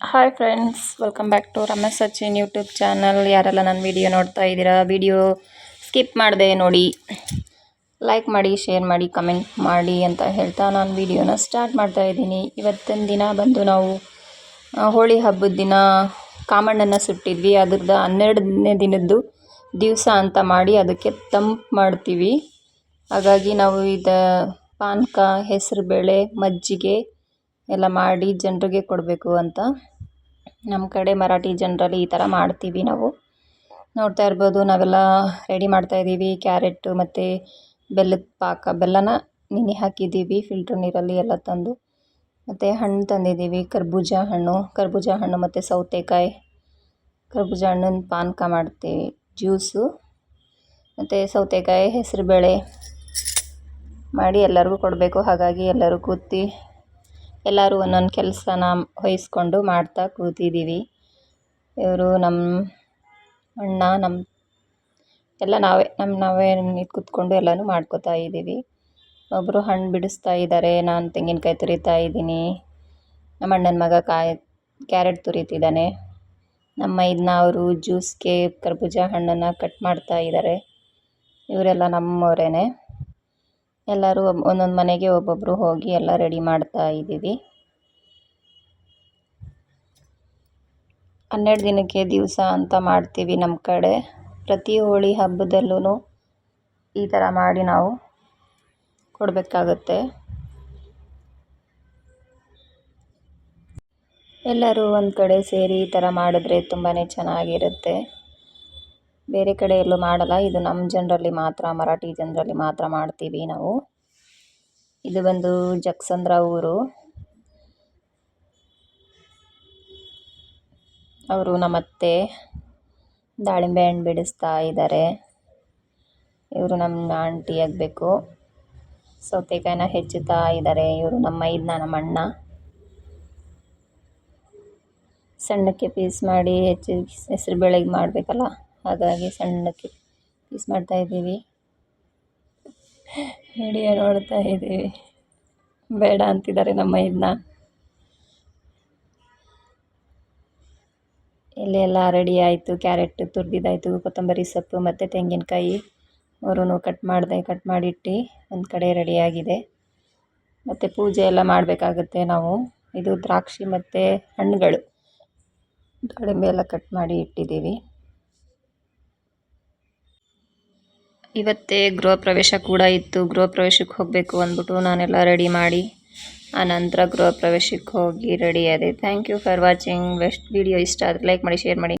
Hi friends welcome back to Ramesh Sachin YouTube channel ಯಾರೆಲ್ಲ ನನ್ನ video ನೋಡ್ತಾ ಇದ್ದೀರಾ ವಿಡಿಯೋ ಸ್ಕಿಪ್ ಮಾಡಿದೆ ನೋಡಿ. ಲೈಕ್ ಮಾಡಿ ಶೇರ್ ಮಾಡಿ ಕಮೆಂಟ್ ಮಾಡಿ ಅಂತ ಹೇಳ್ತಾ ನಾನು ವಿಡಿಯೋನ ಸ್ಟಾರ್ಟ್ ಮಾಡ್ತಾ ಇದ್ದೀನಿ. ಇವತ್ತಿನ ದಿನ ಬಂದು ನಾವು ಹೋಳಿ ಹಬ್ಬದ ದಿನ ಕಾಮಣ್ಣನ ಸುಟ್ಟಿದ್ವಿ. ಅದ್ರದ್ದು ಹನ್ನೆರಡನೇ ದಿನದ್ದು ದಿವಸ ಅಂತ ಮಾಡಿ ಅದಕ್ಕೆ ತಂಪು ಮಾಡ್ತೀವಿ. ಹಾಗಾಗಿ ನಾವು ಇದು ಪಾನಕ, ಹೆಸರು ಬೇಳೆ, ಮಜ್ಜಿಗೆ ಎಲ್ಲ ಮಾಡಿ ಜನರಿಗೆ ಕೊಡಬೇಕು ಅಂತ. ನಮ್ಮ ಕಡೆ ಮರಾಠಿ ಜನರಲ್ಲಿ ಈ ಥರ ಮಾಡ್ತೀವಿ ನಾವು. ನೋಡ್ತಾ ಇರ್ಬೋದು, ನಾವೆಲ್ಲ ರೆಡಿ ಮಾಡ್ತಾ ಇದ್ದೀವಿ ಕ್ಯಾರೆಟು ಮತ್ತು ಬೆಲ್ಲದ ಪಾಕ, ಬೆಲ್ಲನ ನೆನೆ ಹಾಕಿದ್ದೀವಿ ಫಿಲ್ಟ್ರ್ ನೀರಲ್ಲಿ ಎಲ್ಲ ತಂದು. ಮತ್ತು ಹಣ್ಣು ತಂದಿದ್ದೀವಿ ಕರ್ಬೂಜ ಹಣ್ಣು ಕರ್ಬೂಜ ಹಣ್ಣು ಮತ್ತು ಸೌತೆಕಾಯಿ. ಕರ್ಬೂಜ ಹಣ್ಣಿನ ಪಾನಕ ಮಾಡ್ತೀವಿ, ಜ್ಯೂಸು. ಮತ್ತು ಸೌತೆಕಾಯಿ, ಹೆಸರುಬೇಳೆ. ಮಾಡಿ ಎಲ್ಲರಿಗೂ ಕೊಡಬೇಕು. ಹಾಗಾಗಿ ಎಲ್ಲರೂ ಕೂತು ಎಲ್ಲರೂ ಒಂದೊಂದು ಕೆಲಸನ ವಹಿಸ್ಕೊಂಡು ಮಾಡ್ತಾ ಕೂತಿದ್ದೀವಿ ಇವರು ನಮ್ಮ ಅಣ್ಣ ನಮ್ಮ ಎಲ್ಲ ನಾವೇ ನಮ್ಮ ನಾವೇ ಕೂತ್ಕೊಂಡು ಎಲ್ಲನೂ ಮಾಡ್ಕೋತಾ ಇದ್ದೀವಿ ಒಬ್ಬರು ಹಣ್ಣು ಬಿಡಿಸ್ತಾ ಇದ್ದಾರೆ ನಾನು ತೆಂಗಿನಕಾಯಿ ತುರಿತಾ ಇದ್ದೀನಿ. ನಮ್ಮ ಅಣ್ಣನ ಮಗ ಕಾಯಿ, ಕ್ಯಾರೆಟ್ ತುರಿತಿದ್ದಾನೆ. ನಮ್ಮ ಇದನ್ನ ಅವರು ಜ್ಯೂಸ್ಗೆ ಕರ್ಬೂಜ ಹಣ್ಣನ್ನು ಕಟ್ ಮಾಡ್ತಾ ಇದ್ದಾರೆ ಇವರೆಲ್ಲ ನಮ್ಮವರೇನೆ. ಎಲ್ಲರೂ ಒಂದೊಂದು ಮನೆಗೆ ಒಬ್ಬೊಬ್ಬರು ಹೋಗಿ ಎಲ್ಲ ರೆಡಿ ಮಾಡ್ತಾ ಇದ್ದೀವಿ. ಹನ್ನೆರಡು ದಿನಕ್ಕೆ ದಿವಸ ಅಂತ ಮಾಡ್ತೀವಿ ನಮ್ಮ ಕಡೆ. ಪ್ರತಿ ಹೋಳಿ ಹಬ್ಬದಲ್ಲೂ ಈ ಥರ ಮಾಡಿ ನಾವು ಕೊಡಬೇಕಾಗುತ್ತೆ. ಎಲ್ಲರೂ ಒಂದು ಕಡೆ ಸೇರಿ ಈ ಥರ ಮಾಡಿದ್ರೆ ತುಂಬಾ ಚೆನ್ನಾಗಿರುತ್ತೆ. ಬೇರೆ ಕಡೆ ಎಲ್ಲೂ ಮಾಡಲ್ಲ. ಇದು ನಮ್ಮ ಜನರಲ್ಲಿ ಮಾತ್ರ, ಮರಾಠಿ ಜನರಲ್ಲಿ ಮಾತ್ರ ಮಾಡ್ತೀವಿ ನಾವು. ಇದು ಬಂದು ಜಕ್ಸಂದ್ರ ಊರು. ಅವರು ನಮ್ಮತ್ತೆ ದಾಳಿಂಬೆ ಹಣ್ಣು ಬಿಡಿಸ್ತಾ ಇದ್ದಾರೆ ಇವರು ನಮ್ಮ ಆಂಟಿ ಆಗಬೇಕು. ಸೌತೆಕಾಯಿನ ಹೆಚ್ಚುತ್ತಾ ಇದ್ದಾರೆ ಇವರು ನಮ್ಮ ಇದನ್ನ ನಮ್ಮ ಅಣ್ಣ. ಸಣ್ಣಕ್ಕೆ ಪೀಸ್ ಮಾಡಿ ಹೆಚ್ಚು ಹೆಸ್ರು ಬೇಳೆಗೆ ಮಾಡಬೇಕಲ್ಲ. ಹಾಗಾಗಿ ಸಣ್ಣಕ್ಕೆ ಪೀಸ್ ಮಾಡ್ತಾ ಇದ್ದೀವಿ. ವಿಡಿಯೋ ನೋಡ್ತಾ ಇದ್ದೀವಿ. ಬೇಡ ಅಂತಿದ್ದಾರೆ ನಮ್ಮ ಇದನ್ನ ಇಲ್ಲಿ ಎಲ್ಲ ರೆಡಿ ಆಯಿತು ಕ್ಯಾರೆಟ್ ತುರಿದಿದ್ದಾಯಿತು, ಕೊತ್ತಂಬರಿ ಸೊಪ್ಪು ಮತ್ತು ತೆಂಗಿನಕಾಯಿ. ಮೂರೂ ಕಟ್ ಮಾಡಿದೆ ಕಟ್ ಮಾಡಿಟ್ಟು ಒಂದು ಕಡೆ ರೆಡಿಯಾಗಿದೆ ಮತ್ತು ಪೂಜೆ ಎಲ್ಲ ಮಾಡಬೇಕಾಗುತ್ತೆ ನಾವು. ಇದು ದ್ರಾಕ್ಷಿ ಮತ್ತು ಹಣ್ಣುಗಳು. ದಾಳಿಂಬೆ ಎಲ್ಲ ಕಟ್ ಮಾಡಿ ಇಟ್ಟಿದ್ದೀವಿ. ಇವತ್ತೇ ಗೃಹ ಪ್ರವೇಶ ಕೂಡ ಇತ್ತು. ಗೃಹ ಪ್ರವೇಶಕ್ಕೆ ಹೋಗಬೇಕು ಅಂದ್ಬಿಟ್ಟು ನಾನೆಲ್ಲ ರೆಡಿ ಮಾಡಿ, ಆ ನಂತರ ಗೃಹ ಪ್ರವೇಶಕ್ಕೆ ಹೋಗಿ ರೆಡಿ ಆದೆ. Thank you for watching best video ಇಷ್ಟ ಆದರೆ ಲೈಕ್ ಮಾಡಿ ಶೇರ್ ಮಾಡಿ.